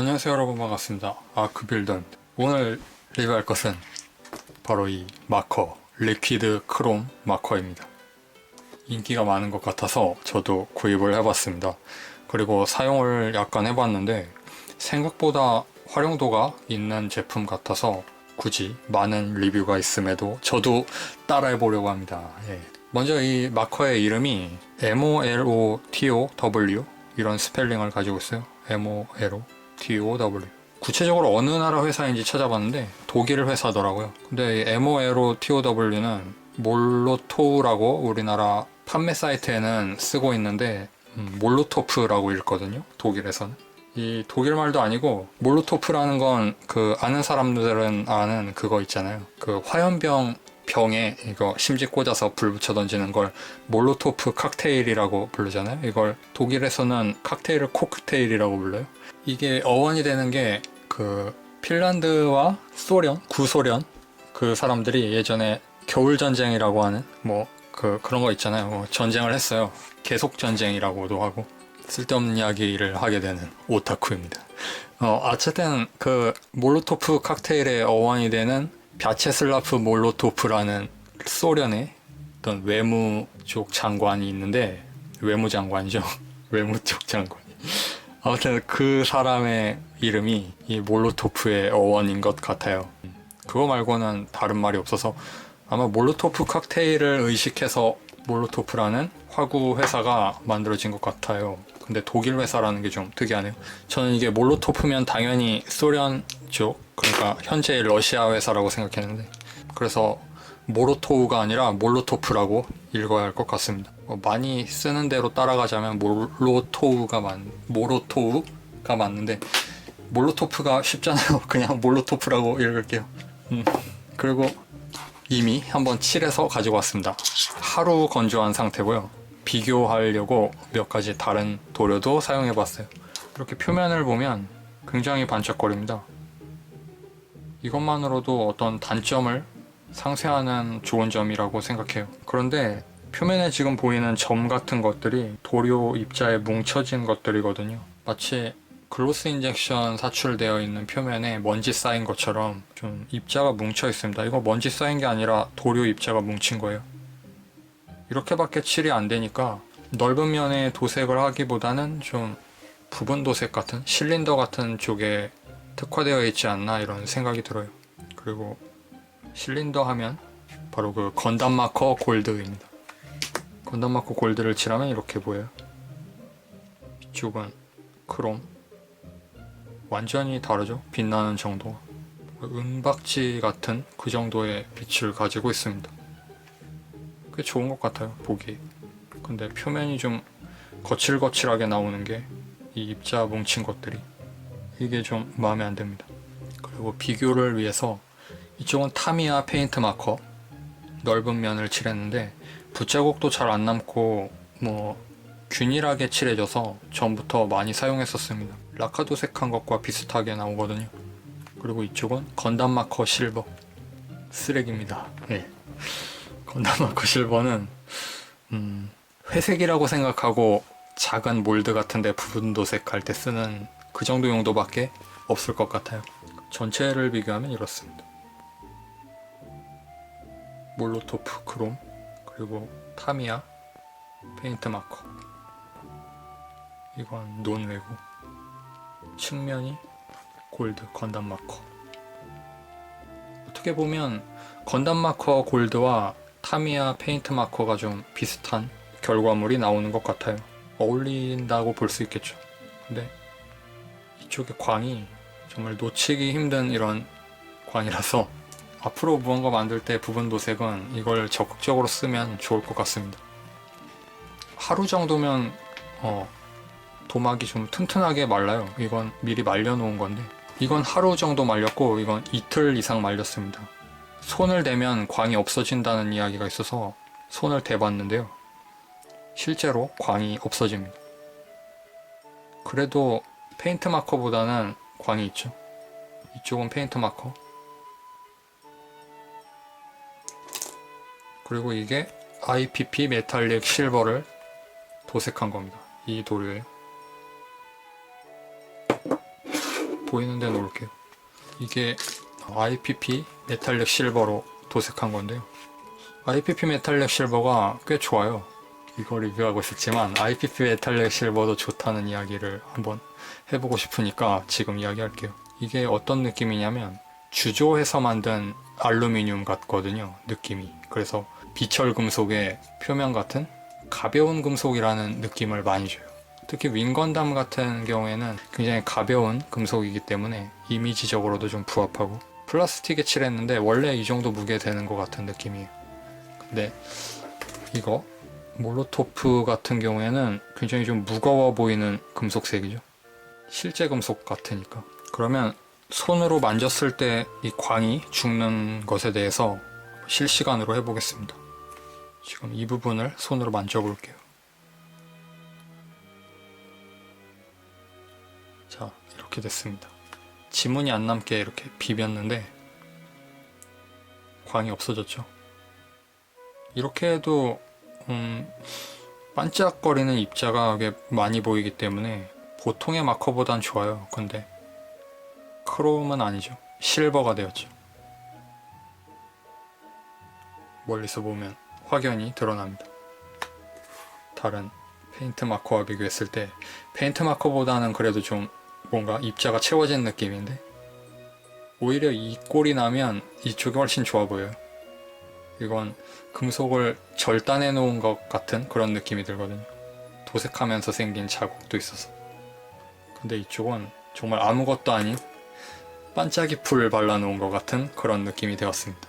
안녕하세요 여러분. 반갑습니다. 아크빌던. 오늘 리뷰할 것은 바로 이 마커 리퀴드 크롬 마커입니다. 인기가 많은 것 같아서 저도 구입을 해봤습니다. 그리고 사용을 약간 해봤는데 생각보다 활용도가 있는 제품 같아서 굳이 많은 리뷰가 있음에도 저도 따라해 보려고 합니다. 예. 먼저 이 마커의 이름이 MOLOTOW 이런 스펠링을 가지고 있어요. MOLO TOW. 구체적으로 어느 나라 회사인지 찾아봤는데 독일 회사더라고요. 근데 이 MOLO TOW는 몰로토우라고 우리나라 판매 사이트에는 쓰고 있는데 음, 몰로토프라고 읽거든요. 독일에서는. 이 독일 말도 아니고 몰로토프라는 건 그 아는 사람들은 아는 그거 있잖아요. 그 화염병 병에 이거 심지 꽂아서 불 붙여 던지는 걸 몰로토프 칵테일이라고 부르잖아요. 이걸 독일에서는 칵테일을 코크테일이라고 불러요. 이게 어원이 되는 게 그 핀란드와 소련, 구소련 그 사람들이 예전에 겨울 전쟁이라고 하는 뭐 그 그런 거 있잖아요. 뭐 전쟁을 했어요. 계속 전쟁이라고도 하고 쓸데없는 이야기를 하게 되는 오타쿠입니다. 어, 어쨌든 그 몰로토프 칵테일의 어원이 되는 벼체슬라프 몰로토프라는 소련의 어떤 외무 쪽 장관이 있는데 외무 장관이죠. 외무 쪽 장관. 아무튼 그 사람의 이름이 이 몰로토프의 어원인 것 같아요. 그거 말고는 다른 말이 없어서 아마 몰로토프 칵테일을 의식해서 몰로토프라는 화구 회사가 만들어진 것 같아요. 근데 독일 회사라는 게 좀 특이하네요. 저는 이게 몰로토프면 당연히 소련 쪽, 그러니까 현재 러시아 회사라고 생각했는데 그래서 모로토우가 아니라 몰로토프라고 읽어야 할 것 같습니다. 뭐 많이 쓰는 대로 따라가자면 몰로토우가 맞, 모로토우가 맞는데 몰로토프가 쉽잖아요. 그냥 몰로토프라고 읽을게요. 음, 그리고 이미 한번 칠해서 가지고 왔습니다. 하루 건조한 상태고요. 비교하려고 몇 가지 다른 도료도 사용해 봤어요. 이렇게 표면을 보면 굉장히 반짝거립니다. 이것만으로도 어떤 단점을 상쇄하는 좋은 점이라고 생각해요. 그런데 표면에 지금 보이는 점 같은 것들이 도료 입자에 뭉쳐진 것들이거든요. 마치 글로스 인젝션 사출되어 있는 표면에 먼지 쌓인 것처럼 좀 입자가 뭉쳐 있습니다. 이거 먼지 쌓인 게 아니라 도료 입자가 뭉친 거예요. 이렇게밖에 칠이 안 되니까 넓은 면에 도색을 하기보다는 좀 부분 도색 같은 실린더 같은 쪽에 특화되어 있지 않나 이런 생각이 들어요. 그리고 실린더 하면 바로 그 건담 마커 골드입니다. 건담 마커 골드를 칠하면 이렇게 보여요. 이쪽은 크롬. 완전히 다르죠? 빛나는 정도. 은박지 같은 그 정도의 빛을 가지고 있습니다. 꽤 좋은 것 같아요, 보기. 근데 표면이 좀 거칠거칠하게 나오는 게 이 입자 뭉친 것들이 이게 좀 마음에 안 듭니다. 그리고 비교를 위해서 이쪽은 타미야 페인트 마커 넓은 면을 칠했는데 붓자국도 잘 안 남고 뭐 균일하게 칠해져서 전부터 많이 사용했었습니다. 라카 도색한 것과 비슷하게 나오거든요. 그리고 이쪽은 건담 마커 실버 쓰레기입니다. 네. 건담 마커 실버는 음, 회색이라고 생각하고 작은 몰드 같은데 부분 도색할 때 쓰는 그 정도 용도밖에 없을 것 같아요. 전체를 비교하면 이렇습니다. 몰로토프 크롬 그리고 타미야 페인트 마커. 이건 논외고. 측면이 골드 건담 마커. 어떻게 보면 건담 마커 골드와 타미야 페인트 마커가 좀 비슷한 결과물이 나오는 것 같아요. 어울린다고 볼 수 있겠죠. 근데 이쪽에 광이 정말 놓치기 힘든 이런 광이라서 앞으로 무언가 만들 때 부분 도색은 이걸 적극적으로 쓰면 좋을 것 같습니다. 하루 정도면 어, 도막이 좀 튼튼하게 말라요. 이건 미리 말려놓은 건데 이건 하루 정도 말렸고 이건 이틀 이상 말렸습니다. 손을 대면 광이 없어진다는 이야기가 있어서 손을 대봤는데요. 실제로 광이 없어집니다. 그래도 페인트 마커보다는 광이 있죠. 이쪽은 페인트 마커, 그리고 이게 IPP 메탈릭 실버를 도색한 겁니다. 이 도료에. 보이는 데 놓을게요. 이게 IPP 메탈릭 실버로 도색한 건데요. IPP 메탈릭 실버가 꽤 좋아요. 이거 리뷰하고 싶지만 IPP 메탈릭 실버도 좋다는 이야기를 한번 해보고 싶으니까 지금 이야기할게요. 이게 어떤 느낌이냐면 주조해서 만든 알루미늄 같거든요. 느낌이. 그래서 비철 금속의 표면 같은 가벼운 금속이라는 느낌을 많이 줘요. 특히 윙건담 같은 경우에는 굉장히 가벼운 금속이기 때문에 이미지적으로도 좀 부합하고 플라스틱에 칠했는데 원래 이 정도 무게 되는 것 같은 느낌이에요. 근데 이거 몰로토프 같은 경우에는 굉장히 좀 무거워 보이는 금속색이죠. 실제 금속 같으니까. 그러면 손으로 만졌을 때 이 광이 죽는 것에 대해서 실시간으로 해보겠습니다. 지금 이 부분을 손으로 만져볼게요. 자, 이렇게 됐습니다. 지문이 안 남게 이렇게 비볐는데 광이 없어졌죠. 이렇게 해도 음, 반짝거리는 입자가 꽤 많이 보이기 때문에 보통의 마커보단 좋아요. 근데 크롬은 아니죠. 실버가 되었죠. 멀리서 보면 확연히 드러납니다. 다른 페인트 마커와 비교했을 때 페인트 마커보다는 그래도 좀 뭔가 입자가 채워진 느낌인데 오히려 이 꼴이 나면 이쪽이 훨씬 좋아 보여요. 이건 금속을 절단해 놓은 것 같은 그런 느낌이 들거든요. 도색하면서 생긴 자국도 있어서. 근데 이쪽은 정말 아무것도 아닌 반짝이 풀 발라놓은 것 같은 그런 느낌이 되었습니다.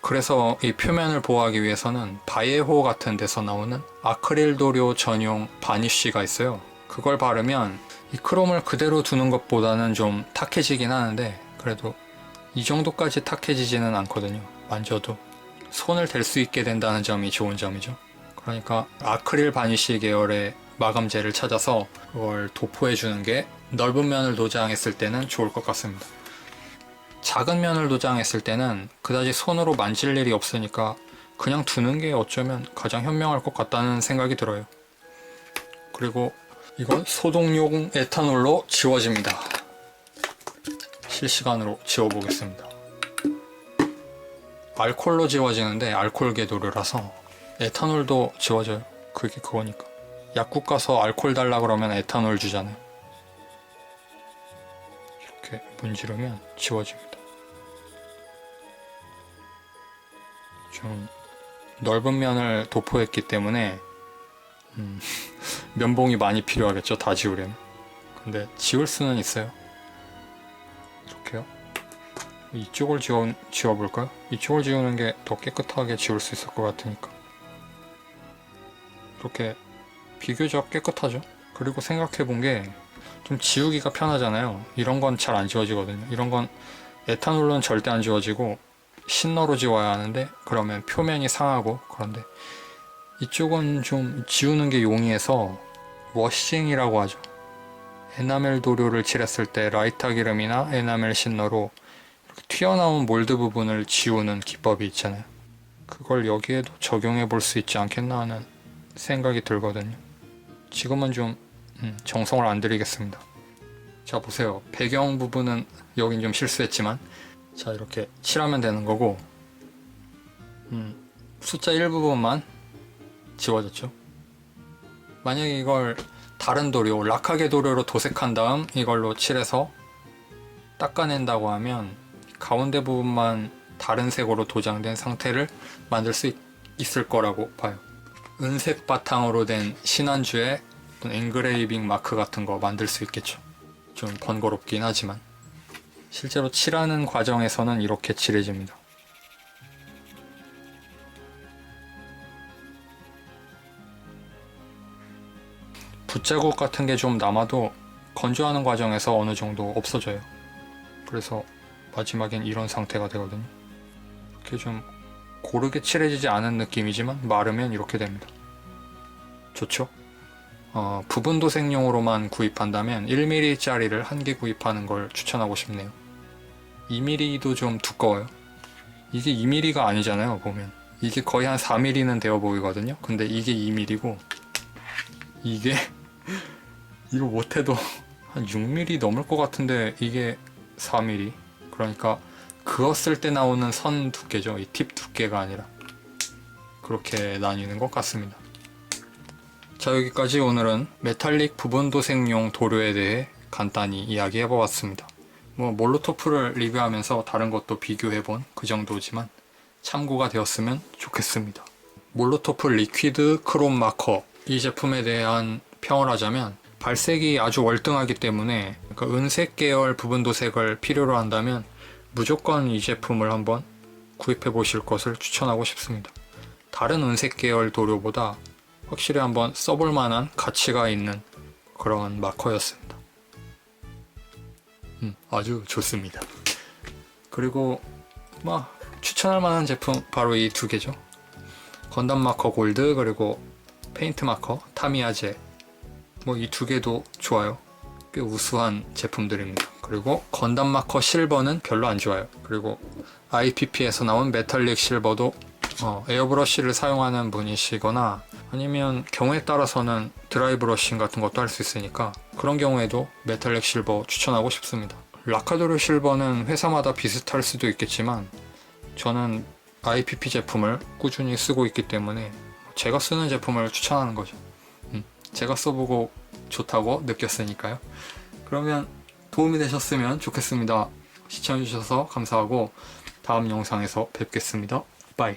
그래서 이 표면을 보호하기 위해서는 바이에호 같은 데서 나오는 아크릴 도료 전용 바니쉬가 있어요. 그걸 바르면 이 크롬을 그대로 두는 것보다는 좀 탁해지긴 하는데 그래도 이 정도까지 탁해지지는 않거든요. 만져도 손을 댈 수 있게 된다는 점이 좋은 점이죠. 그러니까 아크릴 바니쉬 계열의 마감재를 찾아서 그걸 도포해 주는 게 넓은 면을 도장했을 때는 좋을 것 같습니다. 작은 면을 도장했을 때는 그다지 손으로 만질 일이 없으니까 그냥 두는 게 어쩌면 가장 현명할 것 같다는 생각이 들어요. 그리고 이건 소독용 에탄올로 지워집니다. 실시간으로 지워보겠습니다. 알콜로 지워지는데 알콜 계 도료라서 에탄올도 지워져요. 그게 그거니까. 약국 가서 알콜 달라 그러면 에탄올 주잖아요. 이렇게 문지르면 지워집니다. 좀 넓은 면을 도포했기 때문에 음, 면봉이 많이 필요하겠죠. 다 지우려면. 근데 지울 수는 있어요. 이렇게요. 이쪽을 지워, 지워볼까요? 이쪽을 지우는 게 더 깨끗하게 지울 수 있을 것 같으니까. 이렇게 비교적 깨끗하죠? 그리고 생각해 본 게 좀 지우기가 편하잖아요. 이런 건 잘 안 지워지거든요. 이런 건 에탄올로는 절대 안 지워지고 신너로 지워야 하는데 그러면 표면이 상하고 그런데 이쪽은 좀 지우는 게 용이해서 워싱이라고 하죠. 에나멜 도료를 칠했을 때 라이터 기름이나 에나멜 신너로 튀어나온 몰드 부분을 지우는 기법이 있잖아요. 그걸 여기에도 적용해 볼 수 있지 않겠나 하는 생각이 들거든요. 지금은 좀 음, 정성을 안 들이겠습니다. 자 보세요. 배경 부분은 여긴 좀 실수했지만 자 이렇게 칠하면 되는 거고 음, 숫자 1 부분만 지워졌죠. 만약에 이걸 다른 도료, 락하게 도료로 도색한 다음 이걸로 칠해서 닦아낸다고 하면 가운데 부분만 다른 색으로 도장된 상태를 만들 수 있, 있을 거라고 봐요. 은색 바탕으로 된 신한주의 어떤 엔그레이빙 마크 같은 거 만들 수 있겠죠. 좀 번거롭긴 하지만 실제로 칠하는 과정에서는 이렇게 칠해집니다. 붓자국 같은 게 좀 남아도 건조하는 과정에서 어느 정도 없어져요. 그래서 마지막엔 이런 상태가 되거든요. 이렇게 좀 고르게 칠해지지 않은 느낌이지만 마르면 이렇게 됩니다. 좋죠? 어, 부분 도색용으로만 구입한다면 1mm짜리를 한 개 구입하는 걸 추천하고 싶네요. 2mm도 좀 두꺼워요. 이게 2mm가 아니잖아요, 보면. 이게 거의 한 4mm는 되어 보이거든요. 근데 이게 2mm고, 이게, 이거 못해도 한한 6mm 넘을 것 같은데 이게 4mm 그러니까 그었을 때 나오는 선 두께죠. 이 팁 두께가 아니라. 그렇게 나뉘는 것 같습니다. 자 여기까지 오늘은 메탈릭 부분 도색용 도료에 대해 간단히 이야기해 보았습니다. 뭐 몰로토프를 리뷰하면서 다른 것도 비교해 본 그 정도지만 참고가 되었으면 좋겠습니다. 몰로토프 리퀴드 크롬 마커. 이 제품에 대한 평을 하자면 발색이 아주 월등하기 때문에 그 은색 계열 부분 도색을 필요로 한다면 무조건 이 제품을 한번 구입해 보실 것을 추천하고 싶습니다. 다른 은색 계열 도료보다 확실히 한번 써볼 만한 가치가 있는 그런 마커였습니다. 음, 아주 좋습니다. 그리고 뭐 추천할 만한 제품 바로 이 두 개죠. 건담 마커 골드 그리고 페인트 마커 타미야제 뭐 이 두 개도 좋아요. 꽤 우수한 제품들입니다. 그리고 건담 마커 실버는 별로 안 좋아요. 그리고 IPP에서 나온 메탈릭 실버도 어, 에어브러쉬를 사용하는 분이시거나 아니면 경우에 따라서는 드라이 브러싱 같은 것도 할 수 있으니까 그런 경우에도 메탈릭 실버 추천하고 싶습니다. 라카도르 실버는 회사마다 비슷할 수도 있겠지만 저는 IPP 제품을 꾸준히 쓰고 있기 때문에 제가 쓰는 제품을 추천하는 거죠. 음, 제가 써보고 좋다고 느꼈으니까요. 그러면 도움이 되셨으면 좋겠습니다. 시청해주셔서 감사하고 다음 영상에서 뵙겠습니다. 빠이.